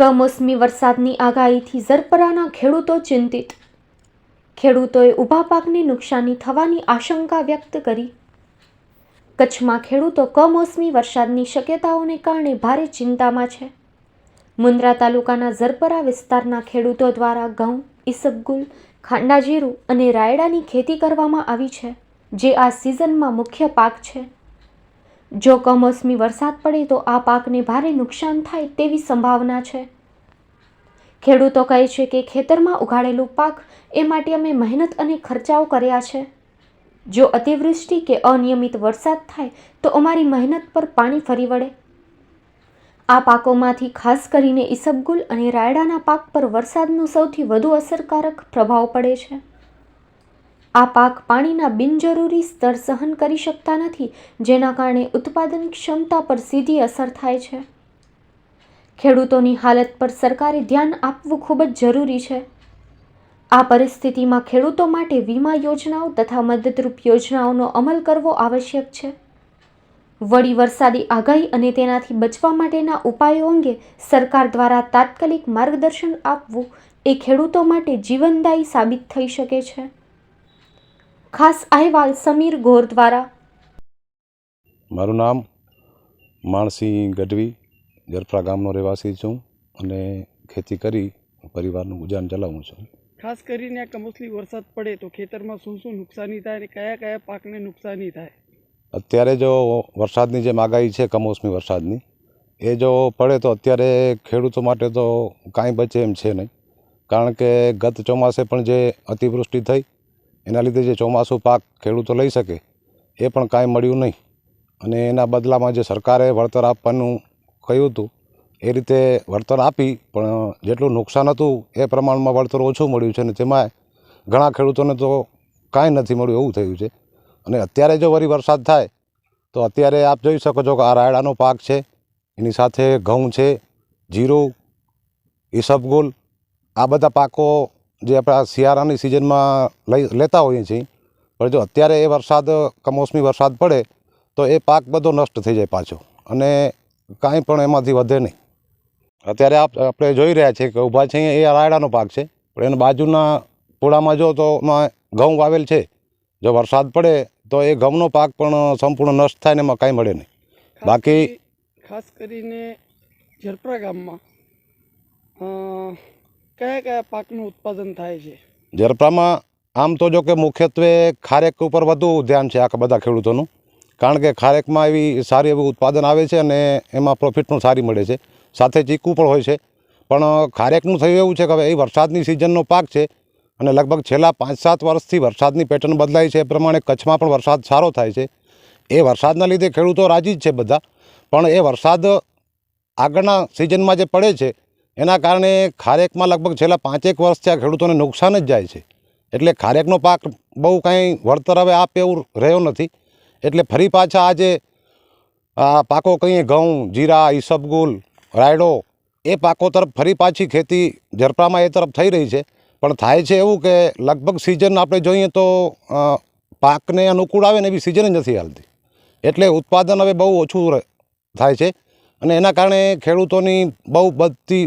કમોસમી વરસાદની આગાહીથી ઝરપરાના ખેડૂતો ચિંતિત. ખેડૂતોએ ઊભા પાકને નુકસાની થવાની આશંકા વ્યક્ત કરી. કચ્છમાં ખેડૂતો કમોસમી વરસાદની શક્યતાઓને કારણે ભારે ચિંતામાં છે. મુન્દ્રા તાલુકાના ઝરપરા વિસ્તારના ખેડૂતો દ્વારા ઘઉં, ઈસબગુલ ખાંડાજીરું અને રાયડાની ખેતી કરવામાં આવી છે, જે આ સિઝનમાં મુખ્ય પાક છે. જો કમોસમી વરસાદ પડે તો આ પાકને ભારે નુકસાન થાય તેવી સંભાવના છે. ખેડૂતો કહે છે કે ખેતરમાં ઉગાડેલું પાક એ માટે અમે મહેનત અને ખર્ચાઓ કર્યા છે. જો અતિવૃષ્ટિ કે અનિયમિત વરસાદ થાય તો અમારી મહેનત પર પાણી ફરી વળે. આ પાકોમાંથી ખાસ કરીને ઈસબગુલ અને રાયડાના પાક પર વરસાદનો સૌથી વધુ અસરકારક પ્રભાવ પડે છે. આ પાક પાણીના બિનજરૂરી સ્તર સહન કરી શકતા નથી, જેના કારણે ઉત્પાદન ક્ષમતા પર સીધી અસર થાય છે. ખેડૂતોની હાલત પર સરકારે ધ્યાન આપવું ખૂબ જ જરૂરી છે. આ પરિસ્થિતિમાં ખેડૂતો માટે વીમા યોજનાઓ તથા મદદરૂપ યોજનાઓનો અમલ કરવો આવશ્યક છે. વળી વરસાદી આગાહી અને તેનાથી બચવા માટેના ઉપાયો અંગે સરકાર દ્વારા તાત્કાલિક માર્ગદર્શન આપવું એ ખેડૂતો માટે જીવનદાયી સાબિત થઈ શકે છે. ખાસ અહેવાલ સમીર ગોર દ્વારા. મારું નામ માણસિંહ ગઢવી જરફરા ગામનો રહેવાસી છું અને ખેતી કરી પરિવારનું ગુજરાન ચલાવું છું. ખાસ કરીને કમોસમી વરસાદ પડે તો ખેતરમાં શું શું નુકસાની થાય અને કયા કયા પાકને નુકસાની થાય? અત્યારે જો વરસાદની જે માગાઈ છે કમોસમી વરસાદની એ જો પડે તો અત્યારે ખેડૂતો માટે તો કાંઈ બચે એમ છે નહીં. કારણ કે ગત ચોમાસે પણ જે અતિવૃષ્ટિ થઈ એના લીધે જે ચોમાસું પાક ખેડૂતો લઈ શકે, એ પણ કાંઈ મળ્યું નહીં. અને એના બદલામાં જે સરકારે વળતર આપવાનું કહ્યું હતું, એ રીતે વળતર આપી, પણ જેટલું નુકસાન હતું, એ પ્રમાણમાં વળતર ઓછું મળ્યું છે અને તેમાં ઘણા ખેડૂતોને તો કાંઈ નથી મળ્યું એવું થયું છે. અને અત્યારે જો વળી વરસાદ થાય, તો અત્યારે આપ જોઈ શકો છો કે આ રાયડાનો પાક છે, એની સાથે ઘઉં છે, જીરું, ઈસબગુલ, આ બધા પાકો જે આપણા શિયાળાની સિઝનમાં લઈ લેતા હોઈએ છીએ પણ જો અત્યારે એ વરસાદ કમોસમી વરસાદ પડે તો એ પાક બધો નષ્ટ થઈ જાય પાછો અને કાંઈ પણ એમાંથી વધે નહીં. અત્યારે આપ આપણે જોઈ રહ્યા છીએ કે ઊભા છે એ રાયડાનો પાક છે પણ એના બાજુના પૂળામાં જો તો એમાં ઘઉં વાવેલ છે. જો વરસાદ પડે તો એ ઘઉંનો પાક પણ સંપૂર્ણ નષ્ટ થાય ને એમાં કાંઈ મળે નહીં. બાકી- ખાસ કરીને ઝરપરા ગામમાં. કયા કયા પાકનું ઉત્પાદન થાય છે? ઝરપામાં આમ તો જો કે મુખ્યત્વે ખારેક ઉપર વધુ ધ્યાન છે આખા બધા ખેડૂતોનું. કારણ કે ખારેકમાં એવી સારી એવું ઉત્પાદન આવે છે અને એમાં પ્રોફિટનું સારી મળે છે. સાથે ચીકુ પણ હોય છે. પણ ખારેકનું થયું એવું છે કે હવે એ વરસાદની સિઝનનો પાક છે અને લગભગ છેલ્લા પાંચ સાત વર્ષથી વરસાદની પેટર્ન બદલાઈ છે. એ પ્રમાણે કચ્છમાં પણ વરસાદ સારો થાય છે. એ વરસાદના લીધે ખેડૂતો રાજી જ છે બધા. પણ એ વરસાદ આગળના સિઝનમાં જે પડે છે એના કારણે ખારેકમાં લગભગ છેલ્લા પાંચેક વર્ષથી આ ખેડૂતોને નુકસાન જ જાય છે. એટલે ખારેકનો પાક બહુ કાંઈ વળતર હવે આપે એવું રહ્યો નથી. એટલે ફરી પાછા આજે આ પાકો કહીએ ઘઉં, જીરા, ઈસબગુલ, રાયડો એ પાકો તરફ ફરી પાછી ખેતી ઝરપામાં એ તરફ થઈ રહી છે. પણ થાય છે એવું કે લગભગ સિઝન આપણે જોઈએ તો પાકને અનુકૂળ આવે ને એવી સિઝન જ નથી હાલતી. એટલે ઉત્પાદન હવે બહુ ઓછું થાય છે. અને એના કારણે ખેડૂતોની બહુ બધી